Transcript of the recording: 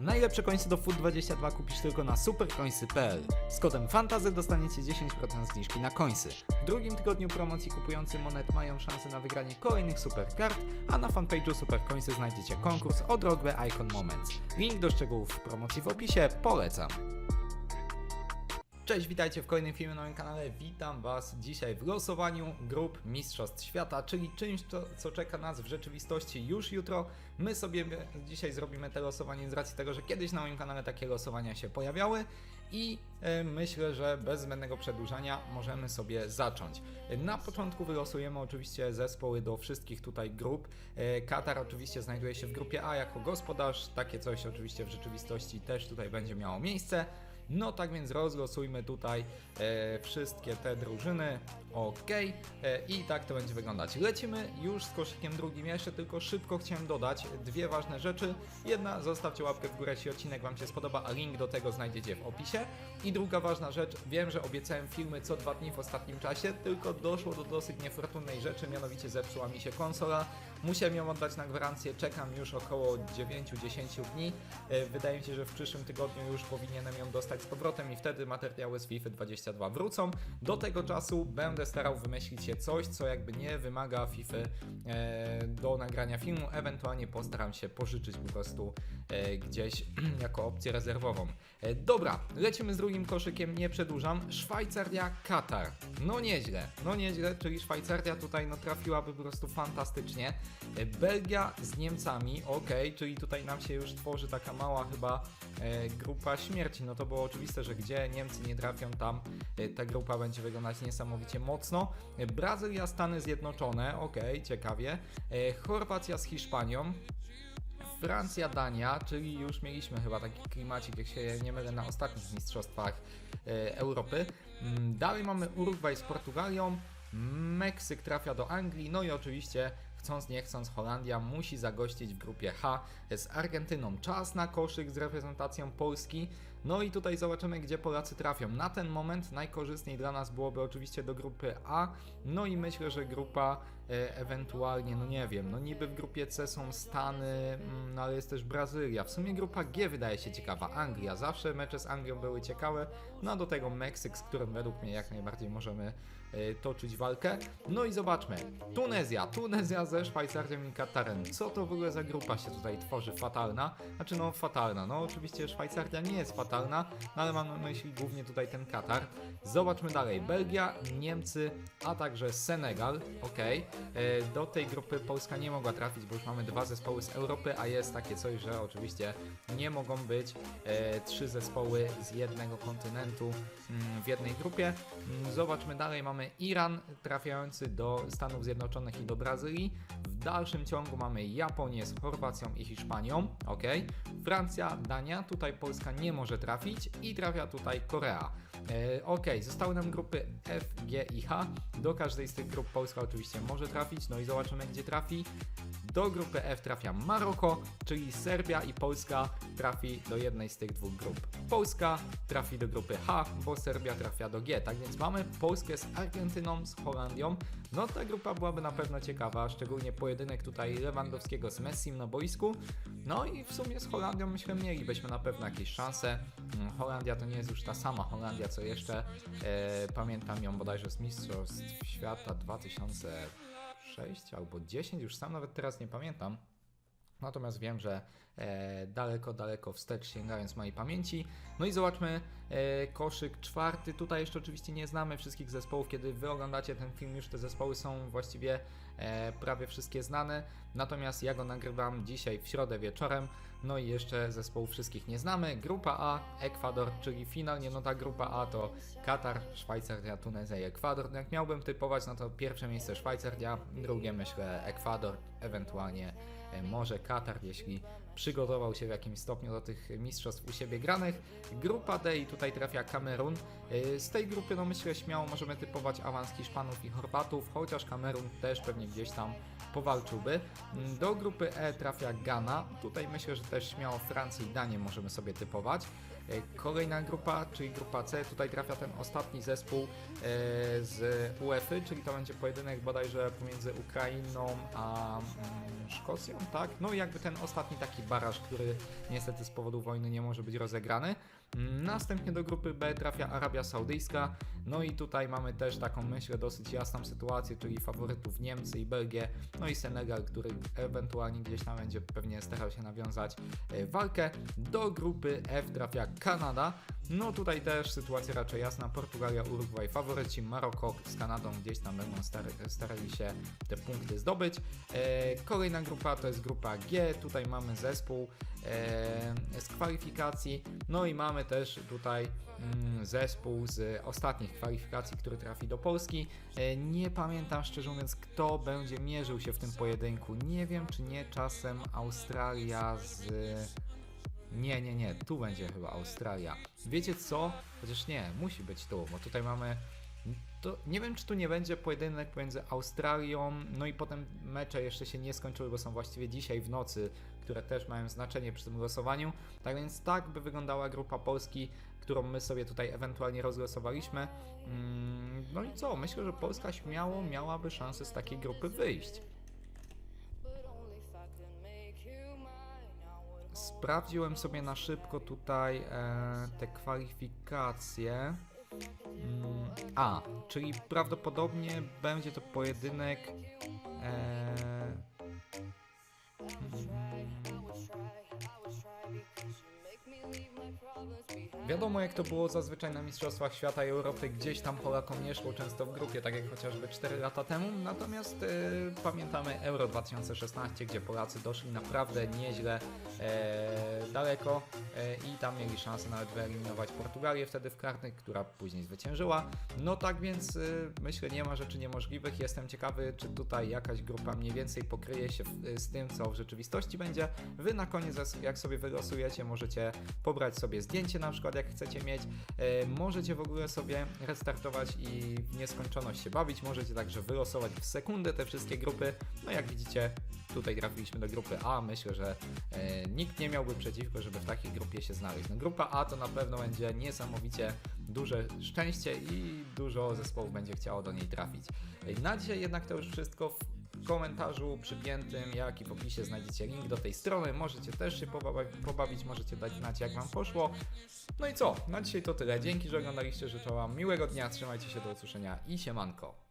Najlepsze końce do FUT22 kupisz tylko na superkońsy.pl. Z kodem FANTAZY dostaniecie 10% zniżki na końsy. W drugim tygodniu promocji kupujący monet mają szansę na wygranie kolejnych superkart, a na fanpage'u Superkońsy znajdziecie konkurs o drogę Icon Moments. Link do szczegółów promocji w opisie, polecam. Cześć, witajcie w kolejnym filmie na moim kanale. Witam Was dzisiaj w losowaniu grup Mistrzostw Świata, czyli czymś, co, co czeka nas w rzeczywistości już jutro. My sobie dzisiaj zrobimy te losowanie z racji tego, że kiedyś na moim kanale takie losowania się pojawiały i e, myślę, że bez zbędnego przedłużania możemy sobie zacząć. Na początku wylosujemy oczywiście zespoły do wszystkich tutaj grup. E, Katar oczywiście znajduje się w grupie A jako gospodarz. Takie coś oczywiście w rzeczywistości też tutaj będzie miało miejsce. No tak więc rozlosujmy tutaj e, wszystkie te drużyny. Ok. E, I tak to będzie wyglądać. Lecimy już z koszykiem drugim. Ja jeszcze tylko szybko chciałem dodać dwie ważne rzeczy. Jedna, zostawcie łapkę w górę, jeśli odcinek Wam się spodoba, a link do tego znajdziecie w opisie. I druga ważna rzecz, wiem, że obiecałem filmy co dwa dni w ostatnim czasie, tylko doszło do dosyć niefortunnej rzeczy, mianowicie zepsuła mi się konsola. Musiałem ją oddać na gwarancję, czekam już około 9-10 dni. E, Wydaje mi się, że w przyszłym tygodniu już powinienem ją dostać z powrotem i wtedy materiały z FIFA 22 wrócą. Do tego czasu będę starał wymyślić się coś, co jakby nie wymaga FIFA e, do nagrania filmu, ewentualnie postaram się pożyczyć po prostu e, gdzieś jako opcję rezerwową. Dobra, lecimy z drugim koszykiem, nie przedłużam. Szwajcaria, Katar. No nieźle, no nieźle, czyli Szwajcaria tutaj no trafiłaby po prostu fantastycznie. E, Belgia z Niemcami, ok, czyli tutaj nam się już tworzy taka mała chyba e, grupa śmierci. No to było oczywiste, że gdzie Niemcy nie trafią, tam e, ta grupa będzie wyglądać niesamowicie mocno. Brazylia, Stany Zjednoczone, ok, ciekawie. Chorwacja z Hiszpanią. Francja, Dania, czyli już mieliśmy chyba taki klimacik, jak się nie mylę, na ostatnich mistrzostwach Europy. Mm, Dalej mamy Urugwaj z Portugalią, Meksyk trafia do Anglii, no i oczywiście chcąc nie chcąc Holandia musi zagościć w grupie H z Argentyną. Czas na koszyk z reprezentacją Polski. No i tutaj zobaczymy, gdzie Polacy trafią. Na ten moment najkorzystniej dla nas byłoby oczywiście do grupy A. No i myślę, że grupa e, ewentualnie, no nie wiem, no niby w grupie C są Stany, mm, no ale jest też Brazylia. W sumie grupa G wydaje się ciekawa. Anglia. Zawsze mecze z Anglią były ciekawe. No a do tego Meksyk, z którym według mnie jak najbardziej możemy e, toczyć walkę. No i zobaczmy. Tunezja. Tunezja ze Szwajcarią i Katarem. Co to w ogóle za grupa się tutaj tworzy? Fatalna. Znaczy no fatalna. No oczywiście Szwajcaria nie jest fatalna, no ale mam na myśli głównie tutaj ten Katar. Zobaczmy dalej. Belgia, Niemcy, a także Senegal. Ok. Do tej grupy Polska nie mogła trafić, bo już mamy dwa zespoły z Europy, a jest takie coś, że oczywiście nie mogą być e, trzy zespoły z jednego kontynentu mm, w jednej grupie. Mm, Zobaczmy dalej. Mamy Iran trafiający do Stanów Zjednoczonych i do Brazylii. W dalszym ciągu mamy Japonię z Chorwacją i Hiszpanią. Ok. Francja, Dania. Tutaj Polska nie może trafić i trafia tutaj Korea. E, ok, zostały nam grupy F, G i H. Do każdej z tych grup Polska oczywiście może trafić. No i zobaczymy, gdzie trafi. Do grupy F trafia Maroko, czyli Serbia i Polska trafi do jednej z tych dwóch grup. Polska trafi do grupy H, bo Serbia trafia do G. Tak więc mamy Polskę z Argentyną, z Holandią. No ta grupa byłaby na pewno ciekawa, szczególnie pojedynek tutaj Lewandowskiego z Messim na boisku. No i w sumie z Holandią myślę mielibyśmy na pewno jakieś szanse. Mm, Holandia to nie jest już ta sama Holandia, co jeszcze e, pamiętam ją bodajże z Mistrzostw Świata 2006 albo 10, już sam nawet teraz nie pamiętam. Natomiast wiem, że daleko, daleko wstecz sięgając mojej pamięci. No i zobaczmy e, koszyk czwarty. Tutaj jeszcze oczywiście nie znamy wszystkich zespołów. Kiedy wy oglądacie ten film, już te zespoły są właściwie e, prawie wszystkie znane. Natomiast ja go nagrywam dzisiaj w środę wieczorem. No i jeszcze zespołów wszystkich nie znamy. Grupa A, Ekwador, czyli finalnie no ta grupa A to Katar, Szwajcaria, Tunezja i Ekwador. No Jak miałbym typować, no to pierwsze miejsce Szwajcaria, drugie myślę Ekwador, ewentualnie e, może Katar, jeśli przygotował się w jakimś stopniu do tych mistrzostw u siebie granych. Grupa D i tutaj trafia Kamerun. E, Z tej grupy no myślę śmiało możemy typować awans Hiszpanów i Chorwatów, chociaż Kamerun też pewnie gdzieś tam powalczyłby. Mm, Do grupy E trafia Ghana. Tutaj myślę, że też śmiało Francję i Danię możemy sobie typować. E, Kolejna grupa, czyli grupa C, tutaj trafia ten ostatni zespół e, z UEFA, czyli to będzie pojedynek bodajże pomiędzy Ukrainą a mm, Szkocją, tak? No i jakby ten ostatni taki baraż, który niestety z powodu wojny nie może być rozegrany. Mm, Następnie do grupy B trafia Arabia Saudyjska. No i tutaj mamy też taką, myślę, dosyć jasną sytuację, czyli faworytów Niemcy i Belgię, no i Senegal, który ewentualnie gdzieś tam będzie pewnie starał się nawiązać e, walkę. Do grupy F trafia Kanada. No tutaj też sytuacja raczej jasna. Portugalia, Urugwaj, faworyci, Maroko z Kanadą gdzieś tam będą starali się te punkty zdobyć. E, kolejna grupa to jest grupa G. Tutaj mamy zespół e, z kwalifikacji. No i mamy też tutaj mm, zespół z ostatnich kwalifikacji, który trafi do Polski. E, nie pamiętam szczerze mówiąc, kto będzie mierzył się w tym pojedynku. Nie wiem, czy nie czasem Australia z. Nie, nie, nie, tu będzie chyba Australia. Wiecie co? Chociaż nie, musi być tu, bo tutaj mamy. To nie wiem, czy tu nie będzie pojedynek pomiędzy Australią, no i potem mecze jeszcze się nie skończyły, bo są właściwie dzisiaj w nocy, które też mają znaczenie przy tym losowaniu. Tak więc tak by wyglądała grupa Polski, którą my sobie tutaj ewentualnie rozlosowaliśmy. Mm, No i co? Myślę, że Polska śmiało miałaby szansę z takiej grupy wyjść. Sprawdziłem sobie na szybko tutaj e, te kwalifikacje. Mm, a, czyli prawdopodobnie będzie to pojedynek. Wiadomo jak to było zazwyczaj na Mistrzostwach Świata i Europy, gdzieś tam Polakom nie szło często w grupie, tak jak chociażby 4 lata temu, natomiast e, pamiętamy Euro 2016, gdzie Polacy doszli naprawdę nieźle e, daleko e, i tam mieli szansę nawet wyeliminować Portugalię wtedy w karnych, która później zwyciężyła. No tak więc e, myślę nie ma rzeczy niemożliwych, jestem ciekawy czy tutaj jakaś grupa mniej więcej pokryje się w, z tym co w rzeczywistości będzie. Wy na koniec jak sobie wylosujecie możecie pobrać sobie zdjęcie na przykład jak chcecie mieć, e, możecie w ogóle sobie restartować i w nieskończoność się bawić, możecie także wylosować w sekundę te wszystkie grupy, no jak widzicie tutaj trafiliśmy do grupy A, myślę, że e, nikt nie miałby przeciwko, żeby w takiej grupie się znaleźć. No grupa A to na pewno będzie niesamowicie duże szczęście i dużo zespołów będzie chciało do niej trafić. E, Na dzisiaj jednak to już wszystko. Komentarzu przypiętym, jak i w opisie znajdziecie link do tej strony. Możecie też się pobawić możecie dać znać jak Wam poszło. No i co? Na dzisiaj to tyle. Dzięki, że oglądaliście. Życzę Wam miłego dnia. Trzymajcie się do usłyszenia i siemanko.